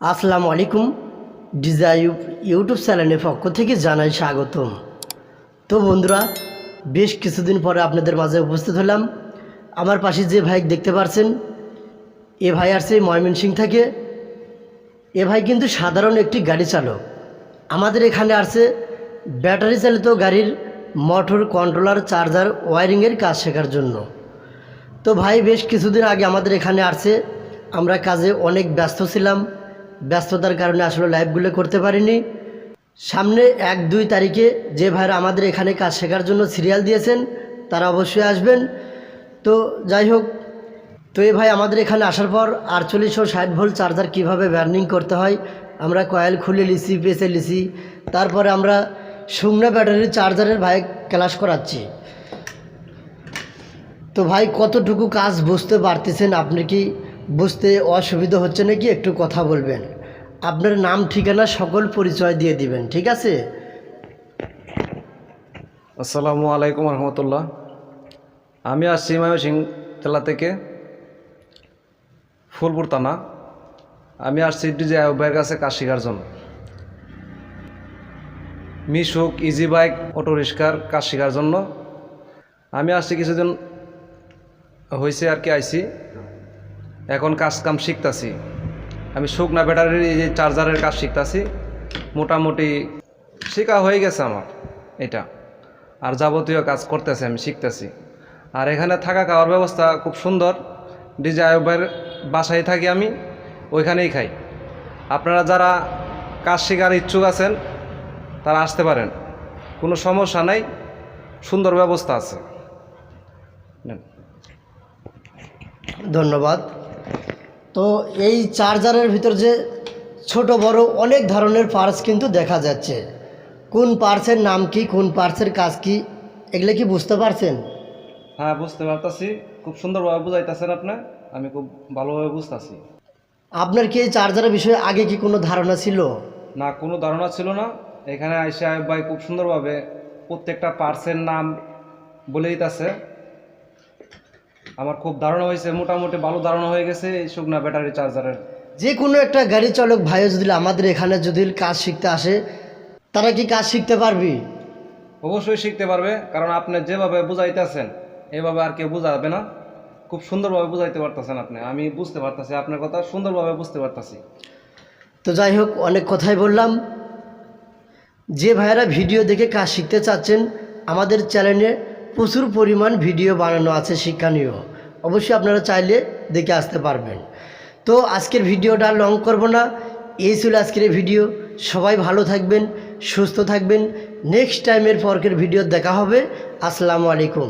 আসসালামু আলাইকুম। ডিজাইব ইউটিউব চ্যানেলের পক্ষ থেকে জানাই স্বাগতম। তো বন্ধুরা, বেশ কিছুদিন পরে আপনাদের মাঝে উপস্থিত হলাম। আমার পাশে যে ভাই দেখতে পাচ্ছেন এ ভাই আসছে ময়মনসিং থেকে। এ ভাই কিন্তু সাধারণ একটি গাড়ি চালক। আমাদের এখানে আসছে ব্যাটারি চালিত গাড়ির মোটর কন্ট্রোলার, চার্জার, ওয়ারিংয়ের কাজ শেখার জন্য। তো ভাই, বেশ কিছুদিন আগে আমাদের এখানে আসছে। আমরা কাজে অনেক ব্যস্ত ছিলাম। ব্যস্ততার কারণে আসলে লাইভগুলো করতে পারিনি। সামনে এক, দুই তারিখে যে ভাইরা আমাদের এখানে কাজ শেখার জন্য সিরিয়াল দিয়েছেন, তারা অবশ্যই আসবেন। তো যাই হোক, তো এই ভাই আমাদের এখানে আসার পর আটচল্লিশশো ষাট ভোল্ট চার্জার কীভাবে বার্নিং করতে হয়, আমরা কয়েল খুলে লিসি পেঁচে লিসি তারপরে আমরা শুকনো ব্যাটারির চার্জারের ভাই ক্লাস করাচ্ছি। তো ভাই কতটুকু কাজ বুঝতে পারতেছেন আপনি কি? বুঝতে অসুবিধা হচ্ছে নাকি একটু কথা বলবেন? আপনার নাম, ঠিকানা সকল পরিচয় দিয়ে দিবেন, ঠিক আছে? আসসালামু আলাইকুম রহমতুল্লাহ। আমি আসছি ময়মনসিং জেলা থেকে ফুলপুর থানা। আমি আসছি ডিজে আয়ুবের কাছে কাজ শেখার জন্য। মিশুক ইজি বাইক, অটো রিক্সার কাজ শেখার জন্য। আমি আসছি কিছুদিন হয়েছে আর কি আইছি এখন কাজ কাম শিখতাছি। আমি শুকনা ব্যাটারির এই যে চার্জারের কাজ শিখতাছি। মোটামুটি শেখা হয়ে গেছে আমার এটা। আর যাবতীয় কাজ করতেছি, আমি শিখতেছি। আর এখানে থাকা খাওয়ার ব্যবস্থা খুব সুন্দর। ডিজে আয়ুবের বাসায় থাকি আমি, ওইখানেই খাই। আপনারা যারা কাজ শেখার ইচ্ছুক আছেন, তারা আসতে পারেন। কোনো সমস্যা নাই, সুন্দর ব্যবস্থা আছে। ধন্যবাদ। তো এই চার্জারের ভিতর যে ছোট বড় অনেক ধরনের পার্টস কিন্তু দেখা যাচ্ছে। কোন পার্টসের নাম কি কোন পার্টসের কাজ কি এগুলো কি বুঝতে পারছেন? হ্যাঁ বুঝতে পারতাছি। খুব সুন্দরভাবে বুঝাইতেছেন আপনি। আমি খুব ভালোভাবে বুঝতেছি। আপনার কি এই চার্জারের বিষয়ে আগে কি কোনো ধারণা ছিল? না কোনো ধারণা ছিল না। এখানে আইসা ভাই খুব সুন্দরভাবে প্রত্যেকটা পার্সের নাম বলে দিতেছে। আমার খুব ধারণা হয়েছে মোটামুটি ভালো ধারণা হয়ে গেছে এই শুকনা ব্যাটারি চার্জারের যে কোনো একটা গাড়ি চালক ভাইও যদি আমাদের এখানে যদি কাজ শিখতে আসে তারা কি কাজ শিখতে পারবি? অবশ্যই শিখতে পারবে কারণ আপনি যেভাবে বুঝাইতেছেন এভাবে আর কেউ বুঝাবে না। খুব সুন্দরভাবে বুঝাইতে পারতেছেন আপনি আমি বুঝতে পারতেছি আপনার কথা সুন্দরভাবে বুঝতে পারতেছি। তো যাই হোক অনেক কথাই বললাম। যে ভাইয়েরা ভিডিও দেখে কাজ শিখতে চাচ্ছেন আমাদের চ্যানেলে প্রচুর পরিমাণ ভিডিও বানানো আছে শিক্ষণীয় অবশ্যই আপনারা চাইলে দেখে আসতে পারবেন। তো আজকের ভিডিওটা লং করব না। এই ছিল আজকের ভিডিও। সবাই ভালো থাকবেন, সুস্থ থাকবেন। নেক্সট টাইমের পরকের ভিডিও দেখা হবে। আসসালামু আলাইকুম।